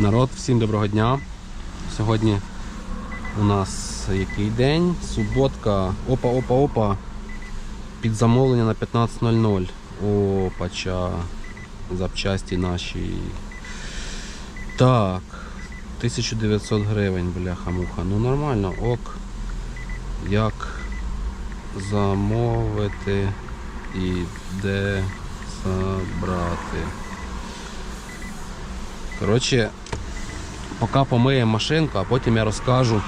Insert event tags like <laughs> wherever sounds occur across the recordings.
Народ, всім доброго дня. Сьогодні у нас який день? Суботка. Опа, опа, опа. Під замовлення на 15.00. Опача. Запчасті наші. Так. 1900 гривень, бляха-муха. Ну нормально, ок. Як замовити і де забрати. Коротше, поки помиємо машинку, а потім я розкажу,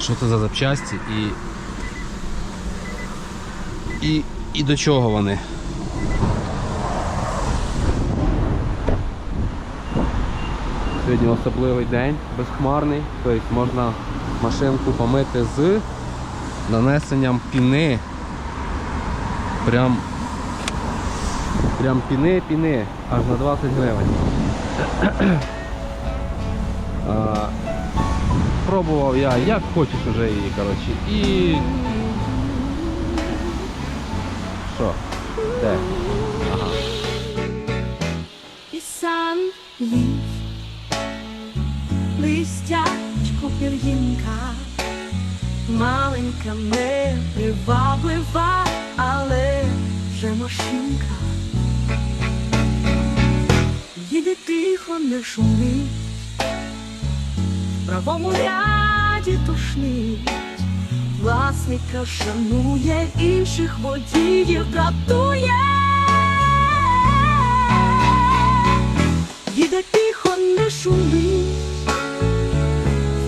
що це за запчасті і, і, і до чого вони. Сьогодні особливий день, безхмарний, тобто можна машинку помити з нанесенням піни. Прям, прям піни-піни, аж на 20 гривень. Пробував я, як хочеш уже її, коротше. І. Що? Де? Ага. І сам ліс, листячко пір'їнка, маленька, неприваблива, але вже машинка. Їде тихо, не шумить, правому ряді тушнить, власника шанує, інших водіїв дратує. Їде тихо, не шумить,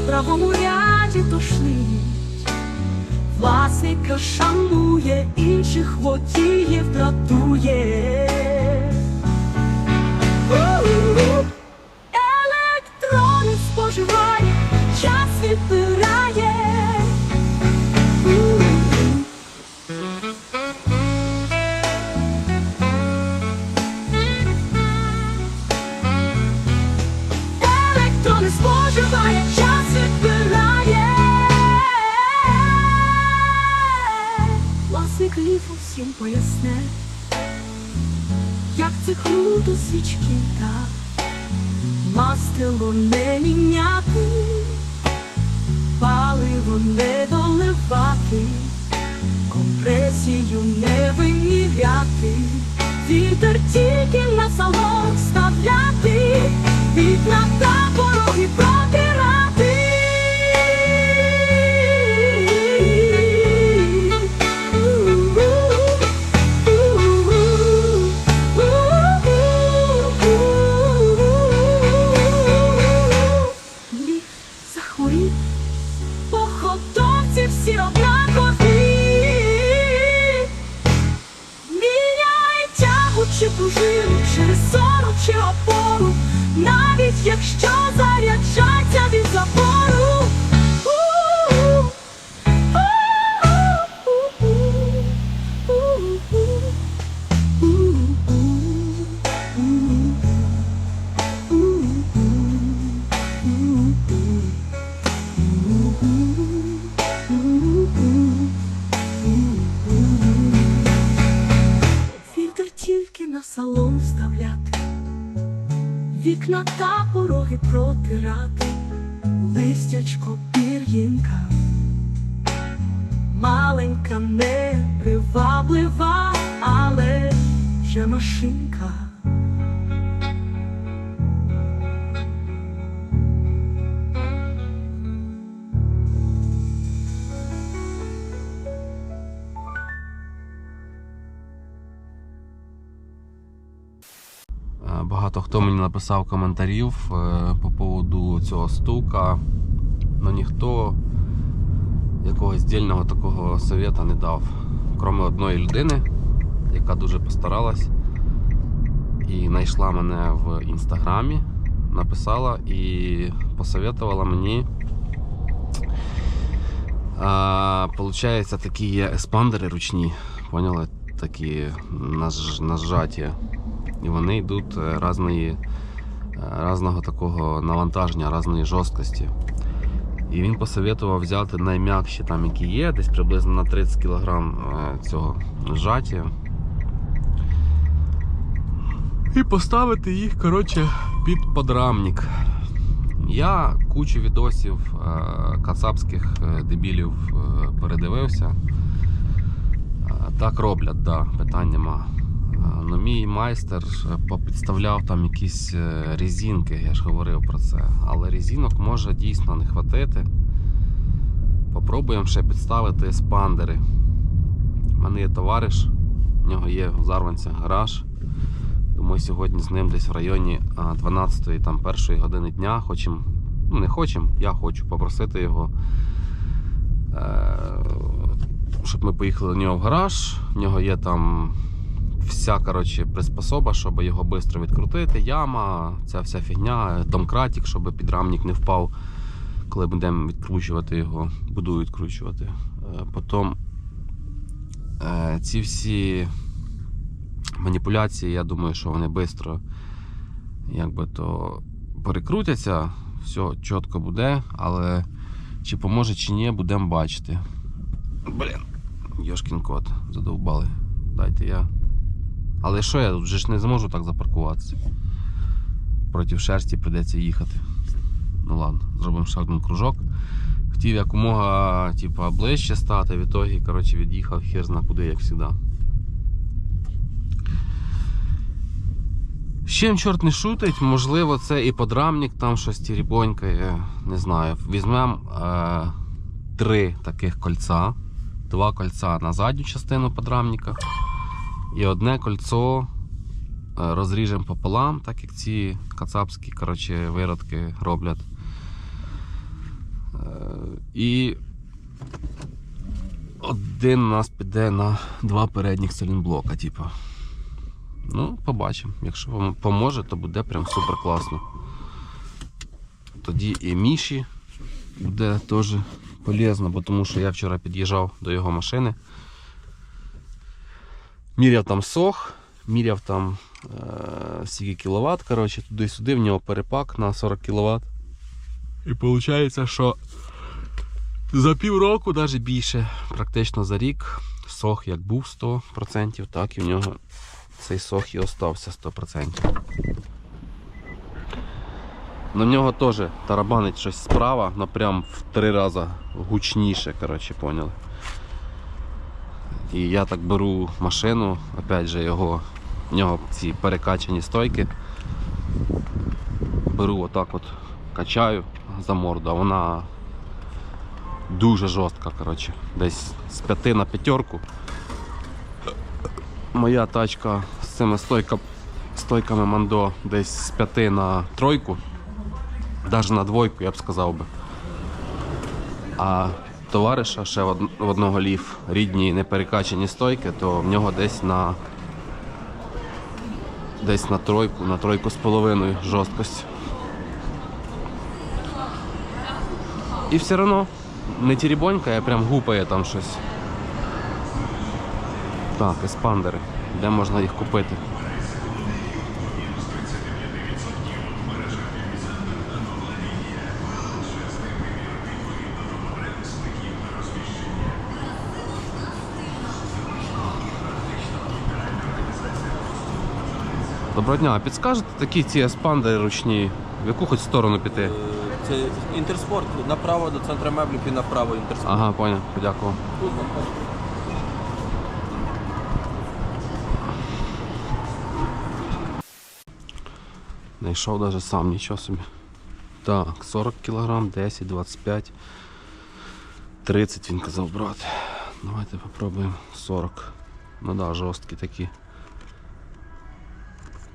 правому ряді тошнить, власника шанує, інших водіїв дратує. Ліфу всім поясне, як це круто свічки так, мастило не міняти, паливо не доливати, компресію не виміряти, вітер тільки на салон вставляти, вікна та пороги протирати. Маленька, неприваблива, але вже машинка. Е, Багато хто мені написав коментарів е, по поводу цього стука. Ну ніхто якогось дільного такого совета не дав. Крім одної людини, яка дуже постаралась і знайшла мене в інстаграмі, написала і посоветувала мені. Получається, такі є еспандери ручні, поняли? Такі наж, нажаті. І вони йдуть е, різної, е, різного такого навантаження, різної жорсткості. І він посоветував взяти найм'якші там, які є, десь приблизно на 30 кг е, цього жаті. І поставити їх, коротше, під подрамник. Я кучу відосів е, кацапських е, дебілів передивився. Так роблять, да, питань нема. Ну, мій майстер е, попідставляв там якісь е, резинки, я ж говорив про це. Але резинок може дійсно не хватити. Попробуємо ще підставити спандери. У мене є товариш, в нього є в Зарванцях гараж. Ми сьогодні з ним десь в районі 12-ї, там першої години дня хочемо, ну не хочемо, я хочу попросити його, е, щоб ми поїхали до нього в гараж. В нього є там вся коротше, приспособа, щоб його швидко відкрутити. Яма, ця вся фігня, домкратик, щоб підрамник не впав, коли будемо відкручувати його, буду відкручувати. Е, Потім е, ці всі маніпуляції, я думаю, що вони швидко якби то перекрутяться, все чітко буде, але чи поможе, чи ні, будемо бачити. Блін, Йошкін кот, задовбали. Дайте я. Але що я тут вже ж не зможу так запаркуватися. Проти шерсті прийдеться їхати. Ну ладно, зробимо ще один кружок. Хотів якомога типа, ближче стати, в ітогі, коротше, від'їхав хер зна куди, як завжди. З чим чорт не шутить, можливо, це і подрамник, там щось тірібонькає, не знаю. Візьмемо е, три таких кольця, два кольця на задню частину подрамника і одне кольцо е, розріжемо пополам, так як ці кацапські коротше, виродки роблять. Е, і один у нас піде на два передніх цилінблока, типу. Ну, побачимо. Якщо вам поможе, то буде прям супер класно. Тоді і Міші буде теж полезно, бо тому що я вчора під'їжджав до його машини. Міряв там сох, міряв там е, скільки кіловат, коротше, туди-сюди, в нього перепак на 40 кВт. І виходить, що за півроку, навіть більше, практично за рік, сох як був 100%, так і в нього цей сох і остався 100%. На нього теж тарабанить щось справа, но прям в три рази гучніше, коротше, поняли. І я так беру машину, опять же його, в нього ці перекачані стойки. Беру отак от, качаю за морду, а вона дуже жорстка, коротше. Десь з п'яти на п'ятерку моя тачка з цими стойка, стойками Мандо десь з 5 на тройку, навіть на двойку, я б сказав би. А товариша ще в одного ліф рідні неперекачані стойки, то в нього десь на десь на тройку, на тройку з половиною жорсткость. І все одно не тірібонька, а прям гупає там щось. Так, еспандери. Де можна їх купити? Доброго дня, а підскажете такі ці еспандери ручні, в яку хоч сторону піти? Це інтерспорт направо до центру меблів і направо інтерспорт. Ага, поняв, подякував. Знайшов навіть сам, нічого собі. Так, 40 кг, 10, 25, 30 він казав брати. Давайте попробуємо 40. Ну да, жорсткі такі.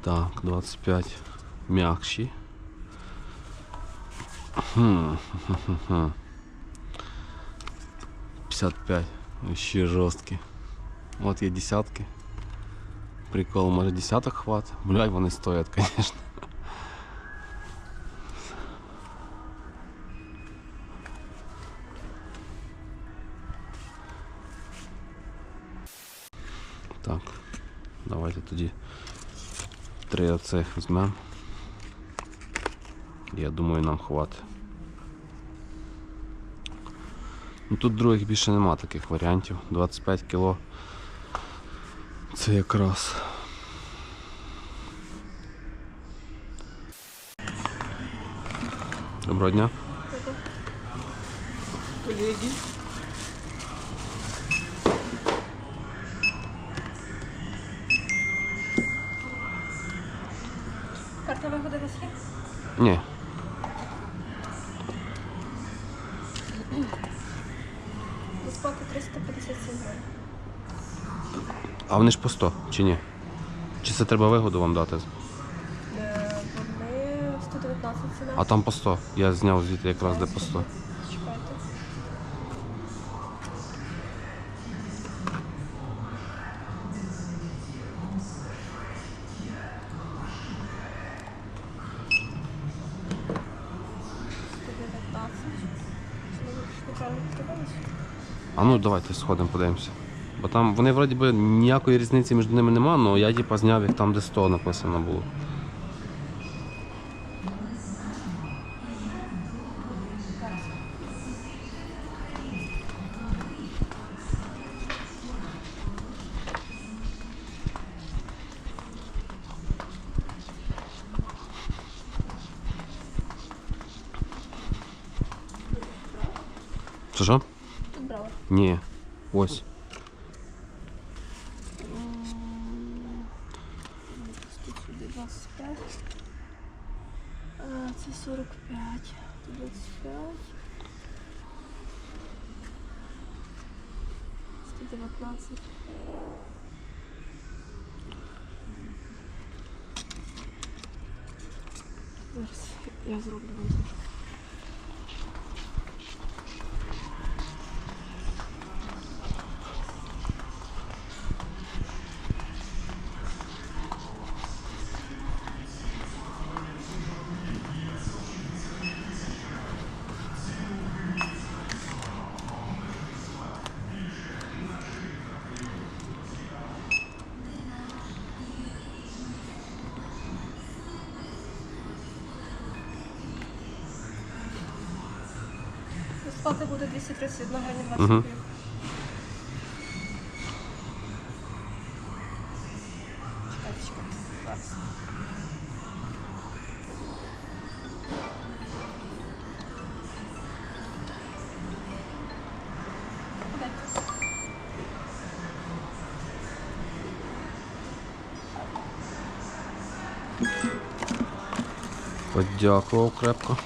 Так, 25 м'якші. Хм, хм-хм-хм. 55. Ще жорсткі. От є десятки. Прикол, може десяток хват. Блядь, вони стоять, <laughs> звісно. Три оцих візьмемо. Я думаю, нам хватить. Ну, тут других більше нема таких варіантів. 25 кіло. Це якраз. Доброго дня. Колеги. Карта виходити вас? Ні. Безплата 357 гривень. А вони ж по 100, чи ні? Чи це треба вигоду вам дати? Е, Вони 119 ціна. А там по 100. Я зняв звідти якраз де по 100. А ну давайте сходимо, подивимося. Бо там вони вроді би ніякої різниці між ними нема, але я типа зняв їх там, де 100 написано було. Ні. Ось. Тут сюди 25. Це 45. Тут 25. 119. Зараз я зроблю вам трошки. Сплата буде 231 гривня 20 Мгм. гривень. Чекайте, чекайте. Зараз. Подайте. Подякував крепко.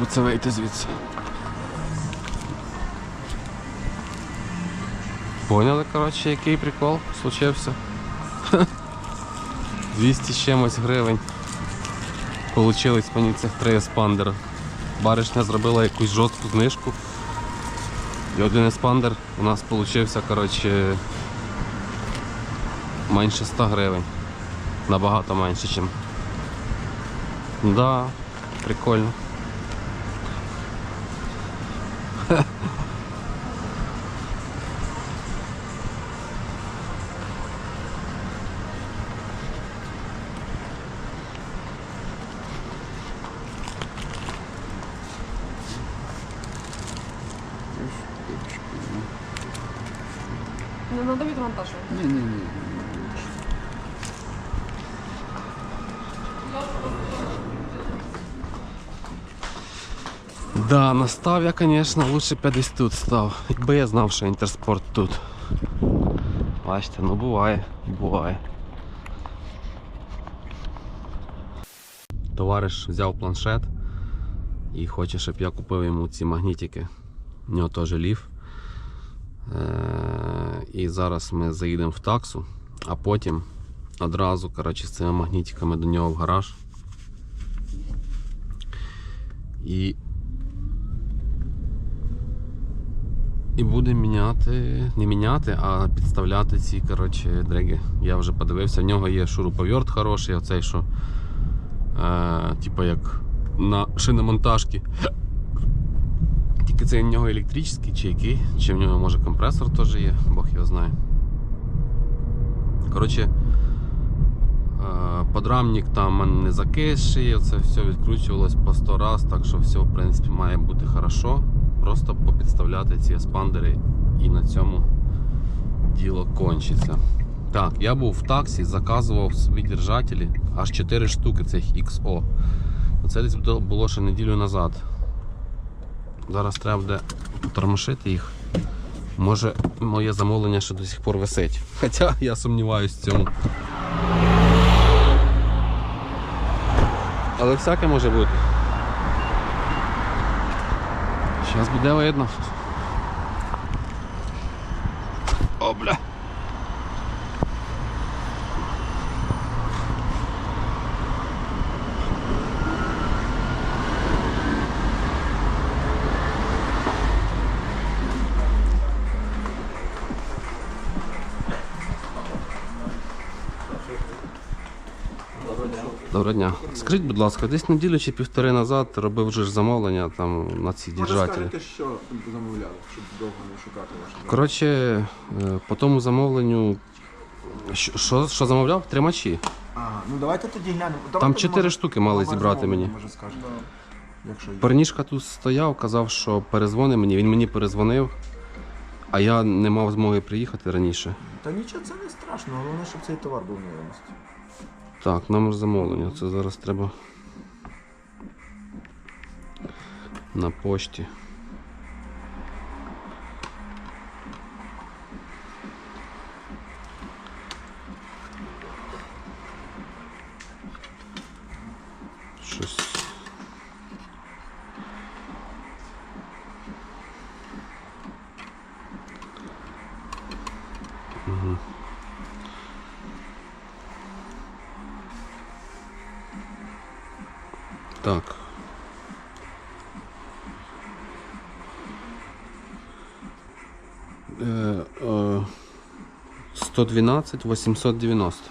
Би це вийти звідси? Поняли, коротше, який прикол случився? <laughs> 200 з чимось гривень. Получились мені цих три еспандера. Баришня зробила якусь жорстку знижку. І один еспандер у нас получився, коротше, менше 100 гривень. Набагато менше, ніж. Да, прикольно. Да, настав я, звісно, лучше б я десь тут став. Якби я знав, що інтерспорт тут. Бачите, ну буває, буває. Товариш взяв планшет і хоче, щоб я купив йому ці магнітики. У нього теж лів. Е- і зараз ми заїдемо в таксу, а потім одразу коротше, з цими магнітиками до нього в гараж. І І буде міняти, не міняти, а підставляти ці коротше, дриги. Я вже подивився, в нього є шуруповерт хороший, оцей, що е, типу як на шиномонтажці. Тільки це в нього електричний чи який, чи в нього може компресор теж є, Бог його знає. Коротше, е, подрамник там не закисший, це все відкручувалось по 100 раз, так що все в принципі має бути хорошо. Просто попідставляти ці еспандери і на цьому діло кончиться. Так, я був в таксі, заказував собі держателі, аж 4 штуки цих XO. Це десь було- ще неділю назад. Зараз треба буде потормошити їх. Може, моє замовлення ще до сих пор висить. <laughs> Хоча я сумніваюся в цьому. Але всяке може бути. Зараз буде видно. О, Доброго дня. Скажіть, будь ласка, десь неділю чи півтори назад робив вже ж замовлення там на ці Може держателі. скажете, що замовляли, щоб довго не шукати ваше Коротше, е, по тому замовленню. Що, що, що замовляв? Тримачі. Ага, ну давайте тоді глянемо. Там чотири може, штуки мали номер зібрати замовлення, мені. Може скажете. Якщо є. Парнішка тут стояв, казав, що перезвони мені. Він мені перезвонив, а я не мав змоги приїхати раніше. Та нічого, це не страшно, головне, щоб цей товар був в наявності. Так, номер замовлення. Це зараз треба на пошті. 112 890.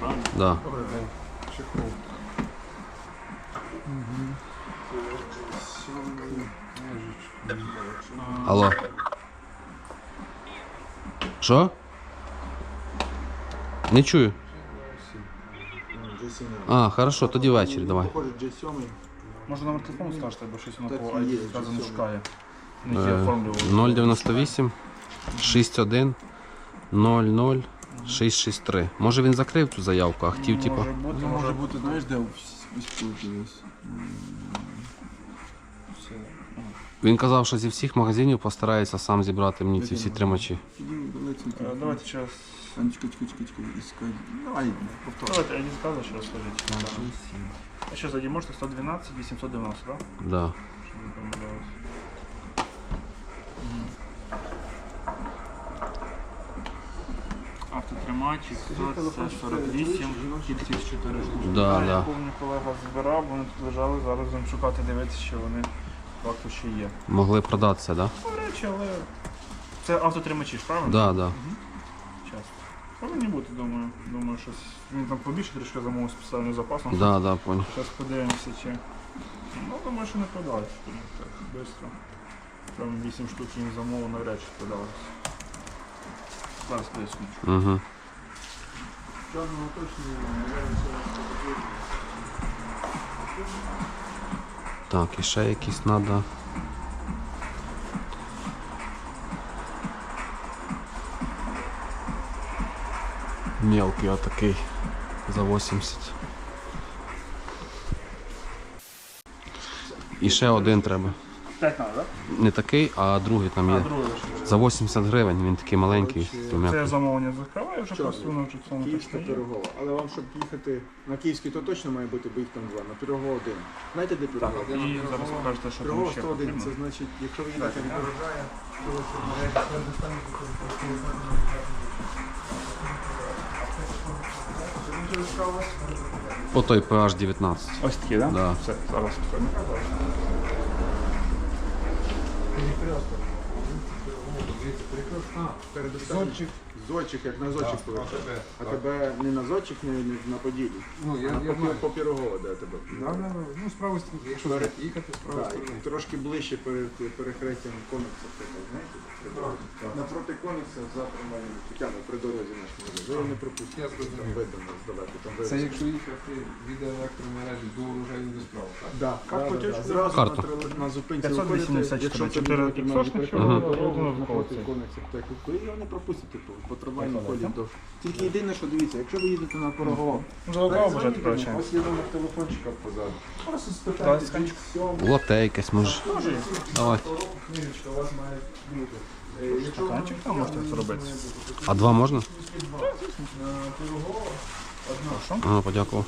правильно? Да. Чехол. Алло. Що? Не чую. G7. А, хорошо, тоді ввечері, давай. Похоже, G7. Може номер телефону скажете, бо щось воно Так по і є, ID щось шукає. Не є Е, оформлював. 098 61 00 663. Може він закрив цю заявку, а хотів, типу. Може бути, Ну, може може бути, знаєш, де все. Він казав, що зі всіх магазинів постарається сам зібрати мені ці всі тримачі. Е, Давайте ще раз. Анечка, чекай, чекай, чекай, іскай. Давай, повтор. Давайте ID сказали, ще раз скажіть. А що ззаді можете? 112 890, так? Да. Щоб не помилялись. Автотримач, це 48, кількість 4 штуки. Да, да. Я помню, колега збирав, вони тут лежали, зараз будемо шукати, дивитися, що вони факту ще є. Могли продатися, да? До речі, але це автотримачі ж, правильно? Да, да. Час. Повинні бути, думаю. Думаю, щось. Він там побільше трішки замовив спеціальним запасом. Да, да, понял. Зараз подивимося, чи. Ну, думаю, що не продалось. Так, швидко. Прямо 8 штук він замовив, навряд чи продалось. Зараз поясню. Угу. Чорного точно Так, і ще якісь треба. Мелкий отакий за 80. І ще один треба. 5 надо, так? Не такий, а другий там є. За 80 гривень, він такий маленький. Це я замовлення закриваю, вже просто воно вже цьому Київська пирогова. Але вам, щоб їхати на Київський, то точно має бути, бо їх там два. На пирогова один. Знаєте, де пирогова? І зараз покажете, що там Пирогова ще 101. Це значить, якщо ви їдете від урожая, то ви По той PH 19. Ось такі, так? Да. Все, зараз покажу. Зончик, Зодчик, як на зодчик повертає. А тебе не на зодчик, не, не на поділі. Ну, я, А я по, знаю. де тебе. Да, да, да. Ну, з правої сторони, якщо Перед- їхати, з Так, сторони. і трошки ближче перед перехрестям комікса, така, знаєте? Напроти комікса за трамвайним Тетяна при дорозі нашому. Ви його не пропустите. Я зрозумів. Видно нас. Там Це видно. якщо їхати від електромережі до так? Да, да, да, да. Зразу Карту. на, трил- на зупинці 584, виходите, якщо це 4 буде Сосни, що Ага. ровно ви його не пропустите по, по трамвайній колі. до- Тільки єдине, що дивіться, якщо ви їдете на Залукав у прощання. є номер телефончика позаду. Просто спитайте, чи Лате якесь може. Давай. книжечка у вас має бути. Е, Якщо ви Стаканчик там можете зробити. А два можна? на Пирогово, Ага, подякував.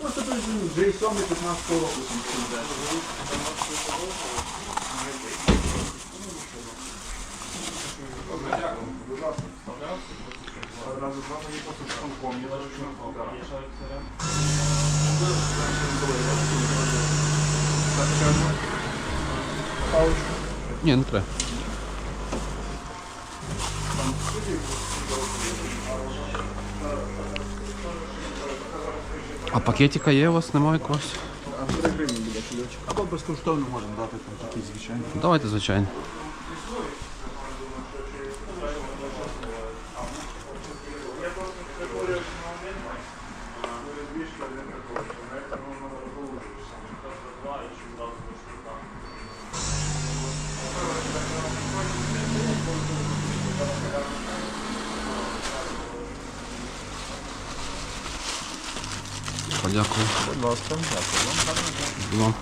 Просто призову, вже і сьомий 15 року. Ні, не треба. А пакетика є у вас, немає якогось? А 3 гривні буде кульочок. Або безкоштовно можемо дати там такий звичайний. Давайте, звичайно. Подякую. Будь ласка, дякую. Вам.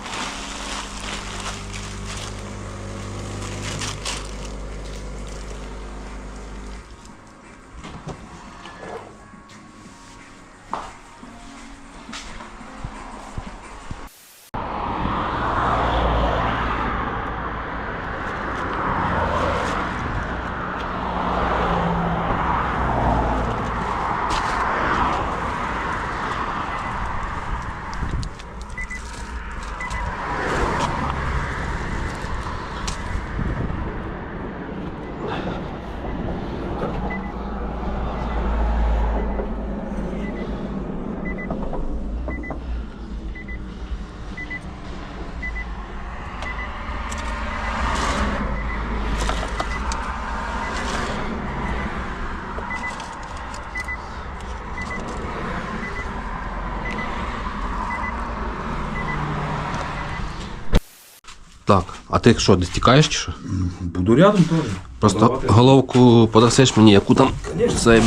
А ти що, десь тікаєш чи що? Буду рядом теж. Просто Давати. головку подасиш мені, яку там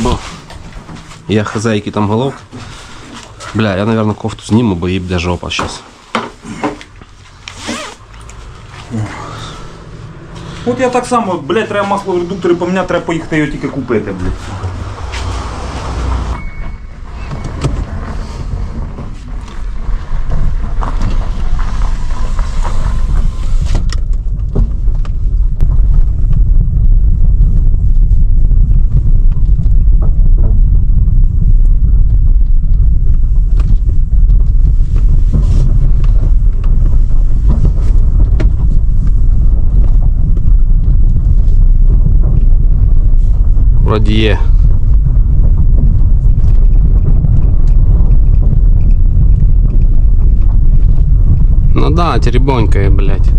бо я хз, які там головки. Бля, я, наверное, кофту зніму, бо їй буде жопа зараз. От я так само, блядь, треба масло в редукторі поміняти, треба поїхати його тільки купити, блядь. Вроді є. Ну да, теребонькає, блядь.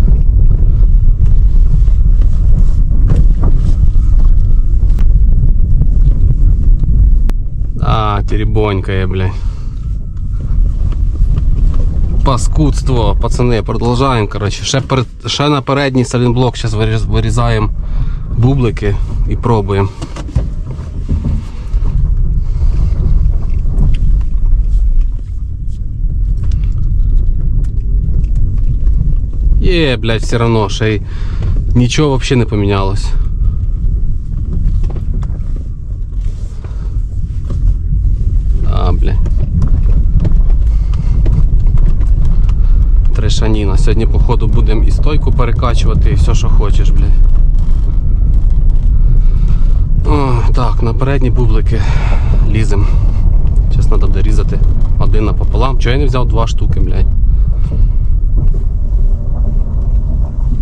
А, теребонькає, блядь. Паскудство, пацани, продовжаємо, коротше. Ще, перед, ще на передній салінблок зараз вирізаємо бублики і пробуємо. Є, блядь, все равно, ще й нічого взагалі не помінялось. А, блядь. Трешаніна. Сьогодні, походу, будемо і стойку перекачувати, і все, що хочеш, блядь. О, так, на передні бублики лізем. Зараз треба буде різати один напополам. Чого я не взяв два штуки, блядь?